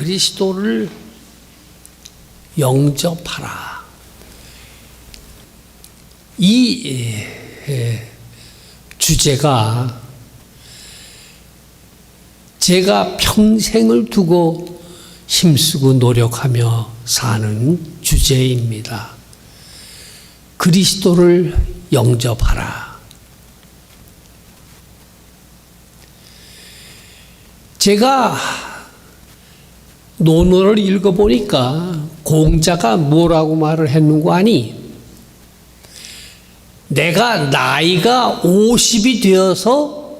그리스도를 영접하라. 이 에, 주제가 제가 평생을 두고 힘쓰고 노력하며 사는 주제입니다. 그리스도를 영접하라. 제가 논어를 읽어보니까 공자가 뭐라고 말을 했는고 하니 내가 나이가 50이 되어서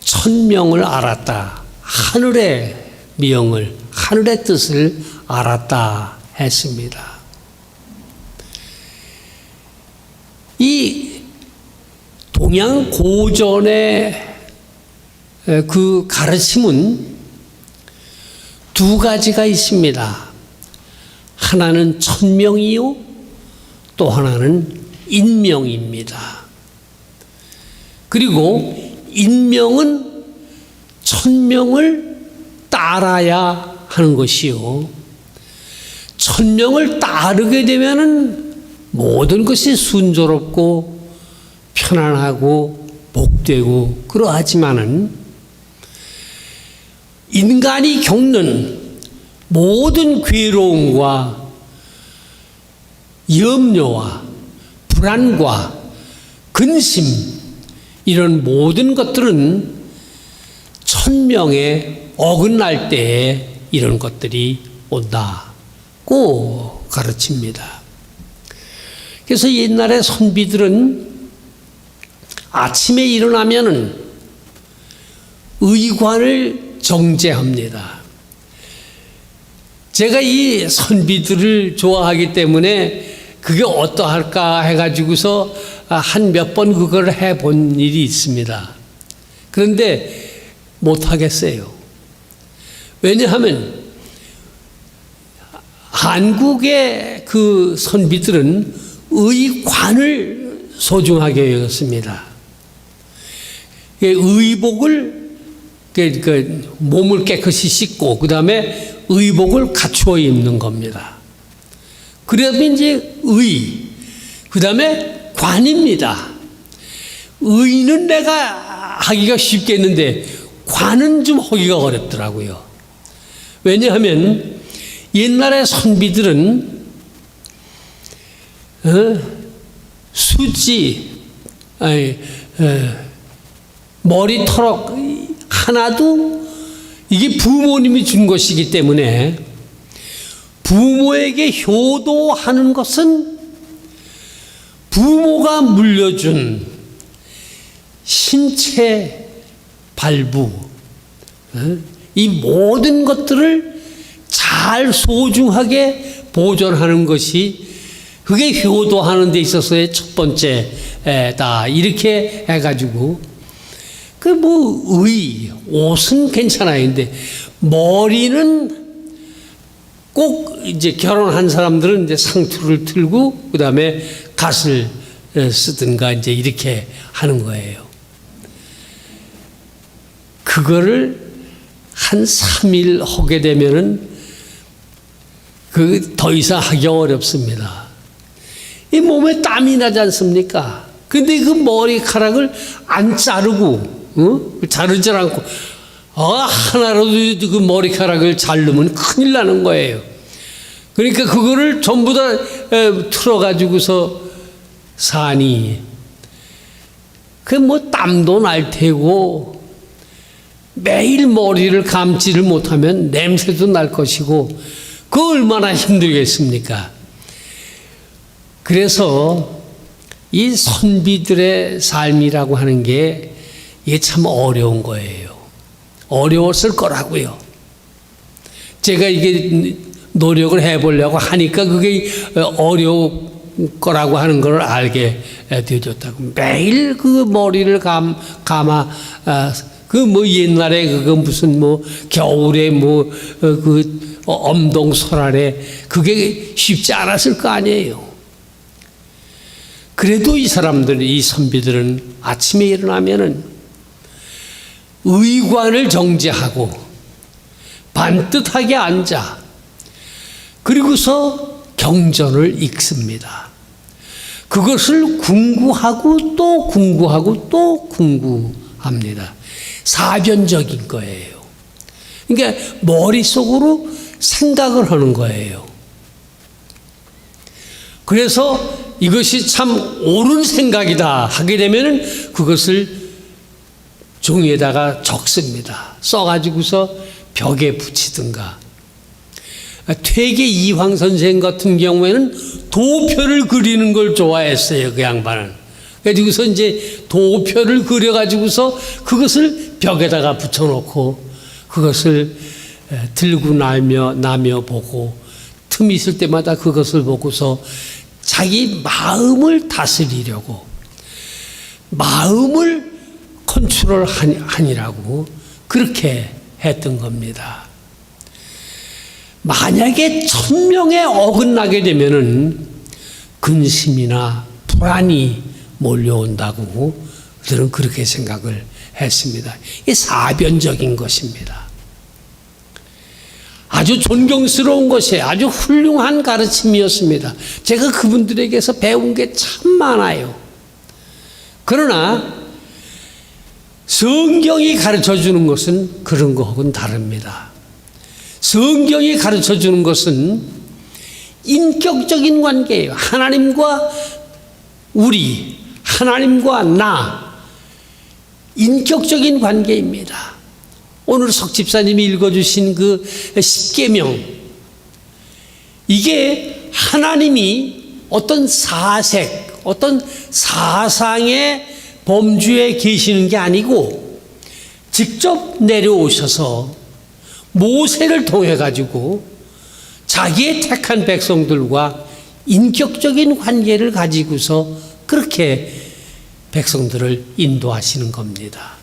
천명을 알았다. 하늘의 명을, 하늘의 뜻을 알았다 했습니다. 이 동양 고전의 그 가르침은 두 가지가 있습니다. 하나는 천명이요, 또 하나는 인명입니다. 그리고 인명은 천명을 따라야 하는 것이요. 천명을 따르게 되면은 모든 것이 순조롭고 편안하고 복되고 그러하지만은 인간이 겪는 모든 괴로움과 염려와 불안과 근심 이런 모든 것들은 천명에 어긋날 때에 이런 것들이 온다고 가르칩니다. 그래서 옛날에 선비들은 아침에 일어나면은 의관을 정제합니다. 제가 이 선비들을 좋아하기 때문에 그게 어떠할까 해가지고서 한 몇 번 그걸 해본 일이 있습니다. 그런데 못하겠어요. 왜냐하면 한국의 그 선비들은 의관을 소중하게 여겼습니다. 의복을 그 몸을 깨끗이 씻고 그 다음에 의복을 갖추어 입는 겁니다. 그러면 이제 의, 그 다음에 관입니다. 의는 내가 하기가 쉽겠는데 관은 좀 하기가 어렵더라고요. 왜냐하면 옛날에 선비들은 어? 수지, 아니, 어, 머리털럭 하나도 이게 부모님이 준 것이기 때문에 부모에게 효도하는 것은 부모가 물려준 신체 발부, 어? 이 모든 것들을 잘 소중하게 보존하는 것이 그게 효도하는 데 있어서의 첫 번째다. 이렇게 해가지고 그 뭐 의, 옷은 괜찮아요. 근데 머리는 꼭 이제 결혼한 사람들은 이제 상투를 틀고 그 다음에 갓을 쓰든가 이제 이렇게 하는 거예요. 그거를 한 3일 하게 되면은 그 더 이상 하기 어렵습니다. 이 몸에 땀이 나지 않습니까? 근데 그 머리카락을 안 자르고, 어? 자르지 않고, 아, 하나라도 그 머리카락을 자르면 큰일 나는 거예요. 그러니까 그거를 전부 다 틀어가지고서 사니, 그 뭐 땀도 날 테고, 매일 머리를 감지를 못하면 냄새도 날 것이고, 그 얼마나 힘들겠습니까? 그래서 이 선비들의 삶이라고 하는 게 이게 참 어려운 거예요. 어려웠을 거라고요. 제가 이게 노력을 해보려고 하니까 그게 어려울 거라고 하는 걸 알게 되었다고. 매일 그 머리를 감, 감아, 그 뭐 옛날에 그거 무슨 뭐 겨울에 뭐 그 엄동설알에 그게 쉽지 않았을 거 아니에요. 그래도 이 사람들, 이 선비들은 아침에 일어나면은 의관을 정제하고 반듯하게 앉아 그리고서 경전을 읽습니다. 그것을 궁구하고 또 궁구하고 또 궁구합니다. 사변적인 거예요. 그러니까 머릿속으로 생각을 하는 거예요. 그래서 이것이 참 옳은 생각이다 하게 되면은 그것을 종이에다가 적습니다. 써가지고서 벽에 붙이든가. 퇴계 이황 선생 같은 경우에는 도표를 그리는 걸 좋아했어요. 그 양반은. 그래서 이제 도표를 그려가지고서 그것을 벽에다가 붙여놓고 그것을 들고 나며 나며 보고 틈 있을 때마다 그것을 보고서 자기 마음을 다스리려고 마음을 컨트롤 하니라고 그렇게 했던 겁니다. 만약에 천명에 어긋나게 되면은 근심이나 불안이 몰려온다고 저는 그렇게 생각을 했습니다. 이 사변적인 것입니다. 아주 존경스러운 것이 아주 훌륭한 가르침이었습니다. 제가 그분들에게서 배운 게 참 많아요. 그러나 성경이 가르쳐 주는 것은 그런 거하고는 다릅니다. 성경이 가르쳐 주는 것은 인격적인 관계예요. 하나님과 우리, 하나님과 나, 인격적인 관계입니다. 오늘 석 집사님이 읽어주신 그 십계명 이게 하나님이 어떤 사색, 어떤 사상의 범주에 계시는 게 아니고 직접 내려오셔서 모세를 통해 가지고 자기의 택한 백성들과 인격적인 관계를 가지고서 그렇게 백성들을 인도하시는 겁니다.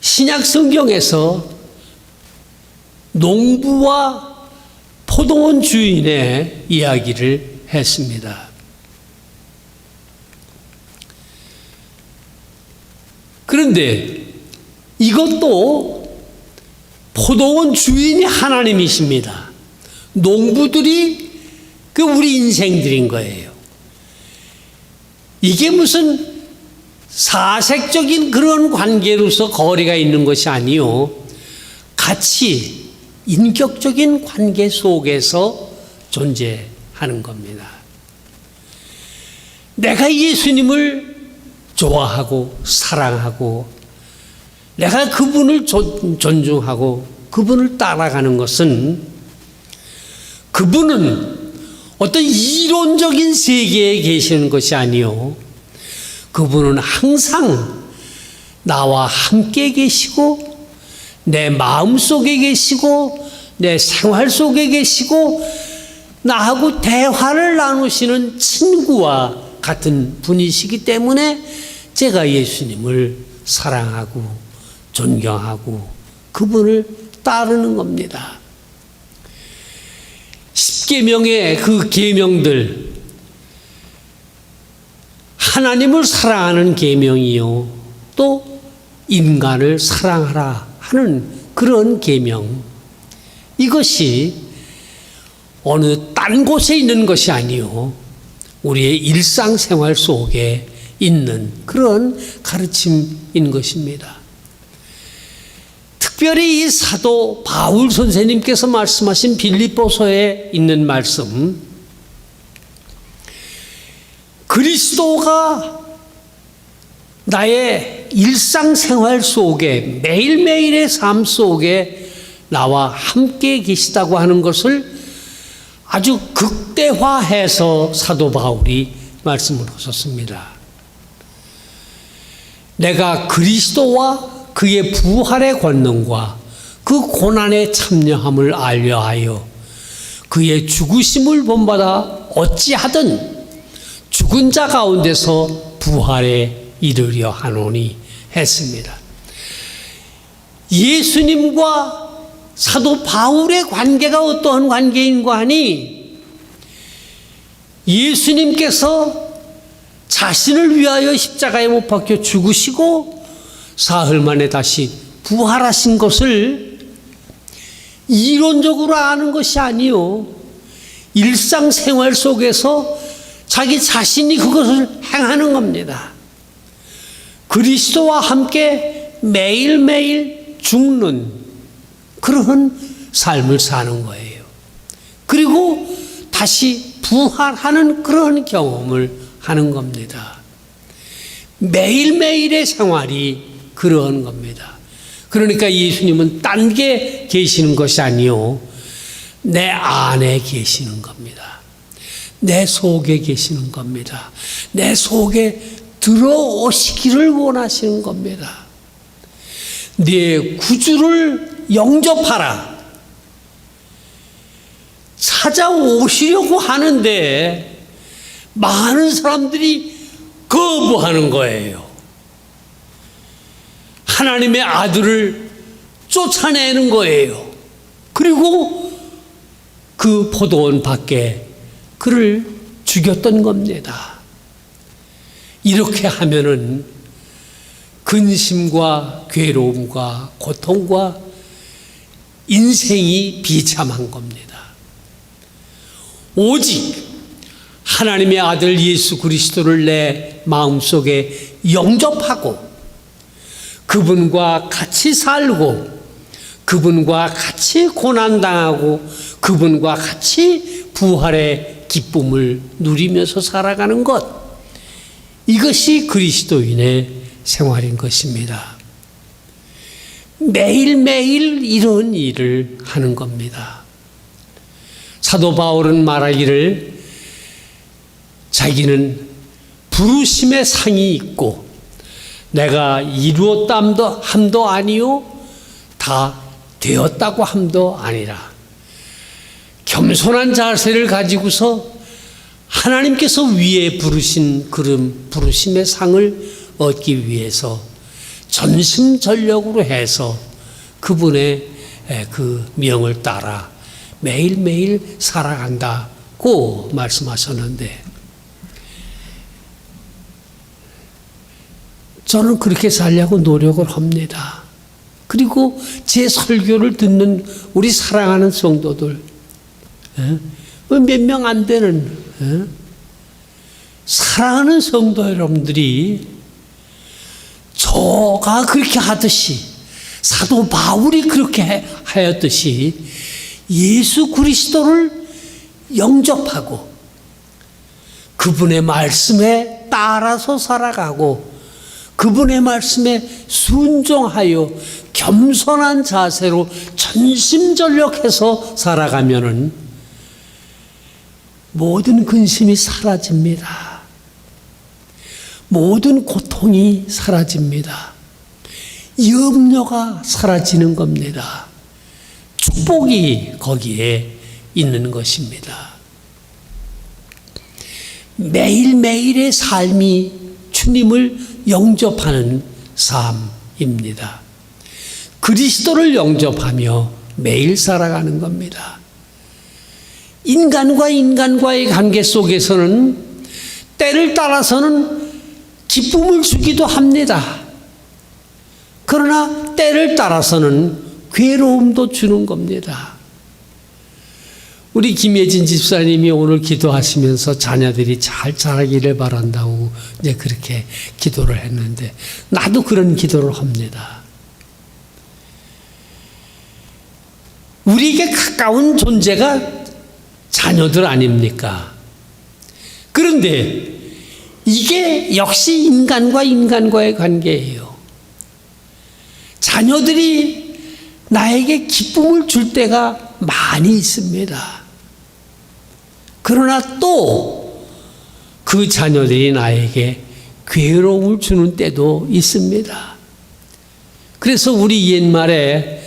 신약 성경에서 농부와 포도원 주인의 이야기를 했습니다. 그런데 이것도 포도원 주인이 하나님이십니다. 농부들이 그 우리 인생들인 거예요. 이게 무슨 사색적인 그런 관계로서 거리가 있는 것이 아니요. 같이 인격적인 관계 속에서 존재하는 겁니다. 내가 예수님을 좋아하고 사랑하고 내가 그분을 존중하고 그분을 따라가는 것은 그분은 어떤 이론적인 세계에 계시는 것이 아니요. 그분은 항상 나와 함께 계시고 내 마음 속에 계시고 내 생활 속에 계시고 나하고 대화를 나누시는 친구와 같은 분이시기 때문에 제가 예수님을 사랑하고 존경하고 그분을 따르는 겁니다. 십계명의 그 계명들 하나님을 사랑하는 계명이요. 또 인간을 사랑하라 하는 그런 계명. 이것이 어느 딴 곳에 있는 것이 아니요. 우리의 일상생활 속에 있는 그런 가르침인 것입니다. 특별히 이 사도 바울 선생님께서 말씀하신 빌립보서에 있는 말씀 그리스도가 나의 일상생활 속에 매일매일의 삶 속에 나와 함께 계시다고 하는 것을 아주 극대화해서 사도 바울이 말씀을 하셨습니다. 내가 그리스도와 그의 부활의 권능과 그 고난에 참여함을 알려하여 그의 죽으심을 본받아 어찌하든 죽은 자 가운데서 부활에 이르려 하노니 했습니다. 예수님과 사도 바울의 관계가 어떠한 관계인가 하니 예수님께서 자신을 위하여 십자가에 못 박혀 죽으시고 사흘 만에 다시 부활하신 것을 이론적으로 아는 것이 아니요. 일상생활 속에서 자기 자신이 그것을 행하는 겁니다. 그리스도와 함께 매일매일 죽는 그러한 삶을 사는 거예요. 그리고 다시 부활하는 그런 경험을 하는 겁니다. 매일매일의 생활이 그러한 겁니다. 그러니까 예수님은 딴 게 계시는 것이 아니요. 내 안에 계시는 겁니다. 내 속에 계시는 겁니다. 내 속에 들어오시기를 원하시는 겁니다. 네 구주를 영접하라. 찾아오시려고 하는데 많은 사람들이 거부하는 거예요. 하나님의 아들을 쫓아내는 거예요. 그리고 그 포도원 밖에 그를 죽였던 겁니다. 이렇게 하면은 근심과 괴로움과 고통과 인생이 비참한 겁니다. 오직 하나님의 아들 예수 그리스도를 내 마음속에 영접하고 그분과 같이 살고 그분과 같이 고난당하고 그분과 같이 부활의 기쁨을 누리면서 살아가는 것. 이것이 그리스도인의 생활인 것입니다. 매일매일 이런 일을 하는 겁니다. 사도 바울은 말하기를 자기는 부르심의 상이 있고 내가 이루었담도 함도 아니요 다 되었다고 함도 아니라 겸손한 자세를 가지고서 하나님께서 위에 부르신 그런 부르심의 상을 얻기 위해서 전심전력으로 해서 그분의 그 명을 따라 매일매일 살아간다고 말씀하셨는데 저는 그렇게 살려고 노력을 합니다. 그리고 제 설교를 듣는 우리 사랑하는 성도들, 몇 명 안 되는, 에? 사랑하는 성도 여러분들이 저가 그렇게 하듯이, 사도 바울이 그렇게 하였듯이 예수 그리스도를 영접하고 그분의 말씀에 따라서 살아가고 그분의 말씀에 순종하여 겸손한 자세로 전심전력해서 살아가면은 모든 근심이 사라집니다. 모든 고통이 사라집니다. 염려가 사라지는 겁니다. 축복이 거기에 있는 것입니다. 매일매일의 삶이 주님을 영접하는 삶입니다. 그리스도를 영접하며 매일 살아가는 겁니다. 인간과 인간과의 관계 속에서는 때를 따라서는 기쁨을 주기도 합니다. 그러나 때를 따라서는 괴로움도 주는 겁니다. 우리 김예진 집사님이 오늘 기도하시면서 자녀들이 잘 자라기를 바란다고 이제 그렇게 기도를 했는데 나도 그런 기도를 합니다. 우리에게 가까운 존재가 자녀들 아닙니까? 그런데 이게 역시 인간과 인간과의 관계예요. 자녀들이 나에게 기쁨을 줄 때가 많이 있습니다. 그러나 또 그 자녀들이 나에게 괴로움을 주는 때도 있습니다. 그래서 우리 옛말에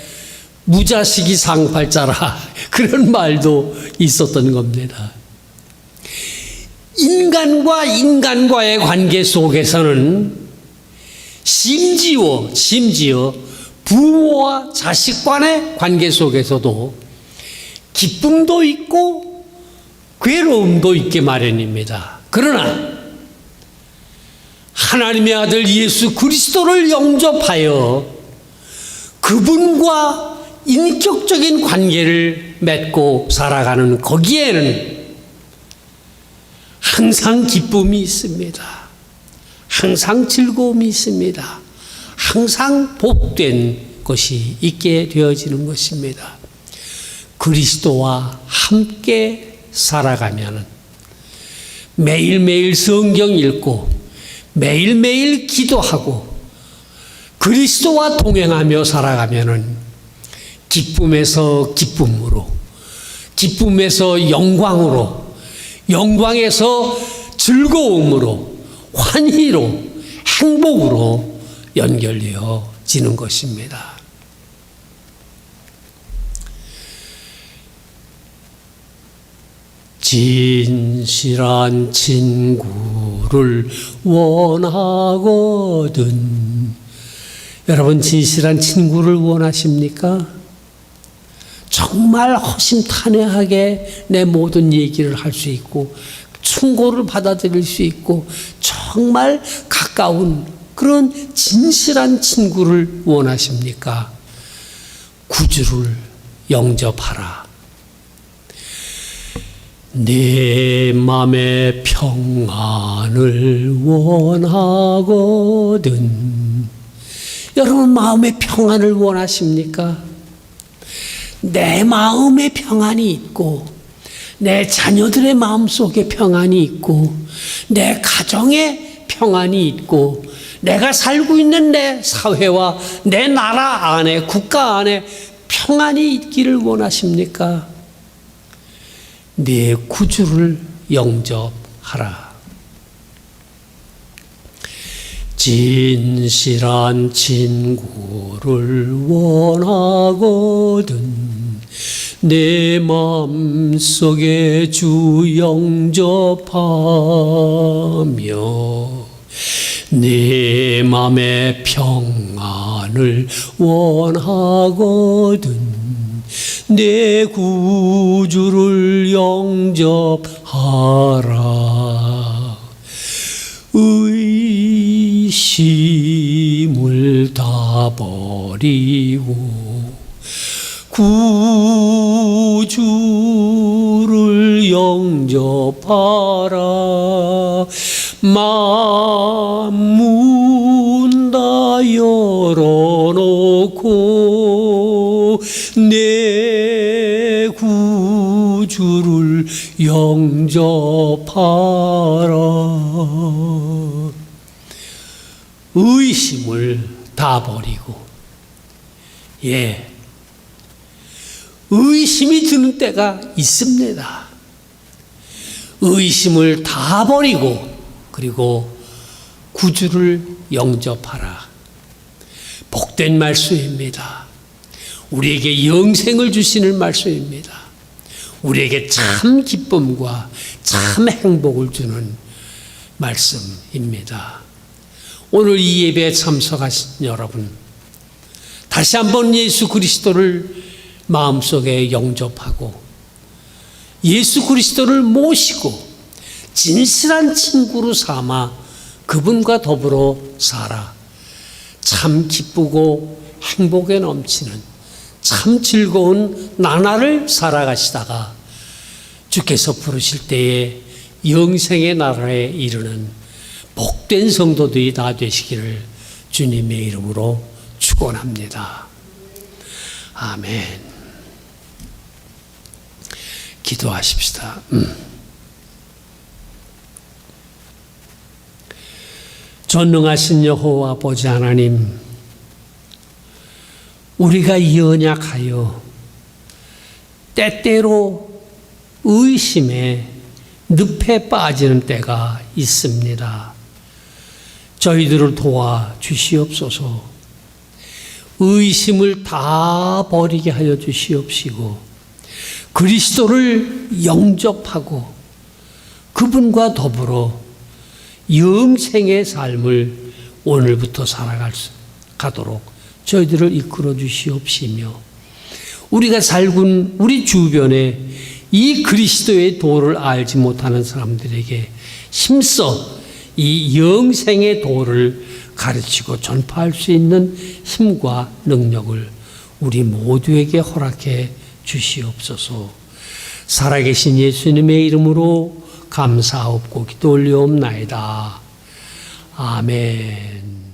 무자식이 상팔자라 그런 말도 있었던 겁니다. 인간과 인간과의 관계 속에서는 심지어 심지어 부모와 자식 간의 관계 속에서도 기쁨도 있고 괴로움도 있게 마련입니다. 그러나 하나님의 아들 예수 그리스도를 영접하여 그분과 인격적인 관계를 맺고 살아가는 거기에는 항상 기쁨이 있습니다. 항상 즐거움이 있습니다. 항상 복된 것이 있게 되어지는 것입니다. 그리스도와 함께 살아가면 매일매일 성경 읽고 매일매일 기도하고 그리스도와 동행하며 살아가면은 기쁨에서 기쁨으로 기쁨에서 영광으로 영광에서 즐거움으로 환희로 행복으로 연결되어지는 것입니다. 진실한 친구를 원하거든. 여러분, 진실한 친구를 원하십니까? 정말 허심탄회하게 내 모든 얘기를 할 수 있고, 충고를 받아들일 수 있고, 정말 가까운 그런 진실한 친구를 원하십니까? 구주를 영접하라. 내 맘의 평안을 원하거든. 여러분 마음의 평안을 원하십니까? 내 마음의 평안이 있고, 내 자녀들의 마음 속에 평안이 있고, 내 가정에 평안이 있고, 내가 살고 있는 내 사회와 내 나라 안에, 국가 안에 평안이 있기를 원하십니까? 네 구주를 영접하라. 진실한 친구를 원하거든. 내 마음속에 주 영접하며 내 맘의 평안을 원하거든. 내 구주를 영접하라 의심을 다 버리고 구주를 영접하라. 만문 다 열어놓고 내 구주를 영접하라 의심을 다 버리고 예 의심이 드는 때가 있습니다. 의심을 다 버리고 그리고 구주를 영접하라. 복된 말씀입니다. 우리에게 영생을 주시는 말씀입니다. 우리에게 참 기쁨과 참 행복을 주는 말씀입니다. 오늘 이 예배에 참석하신 여러분, 다시 한번 예수 그리스도를 마음속에 영접하고 예수 그리스도를 모시고 진실한 친구로 삼아 그분과 더불어 살아 참 기쁘고 행복에 넘치는 참 즐거운 나날을 살아가시다가 주께서 부르실 때에 영생의 나라에 이르는 복된 성도들이 다 되시기를 주님의 이름으로 축원합니다. 아멘. 기도하십시다. 음. 전능하신 여호와 아버지 하나님, 우리가 연약하여 때때로 의심에 늪에 빠지는 때가 있습니다. 저희들을 도와 주시옵소서. 의심을 다 버리게 하여 주시옵시고 그리스도를 영접하고 그분과 더불어 영생의 삶을 오늘부터 살아갈 수 가도록 저희들을 이끌어 주시옵시며 우리가 살군 우리 주변에 이 그리스도의 도를 알지 못하는 사람들에게 힘써 이 영생의 도를 가르치고 전파할 수 있는 힘과 능력을 우리 모두에게 허락해 주시옵소서. 살아계신 예수님의 이름으로 감사하옵고 기도 올리옵나이다. 아멘.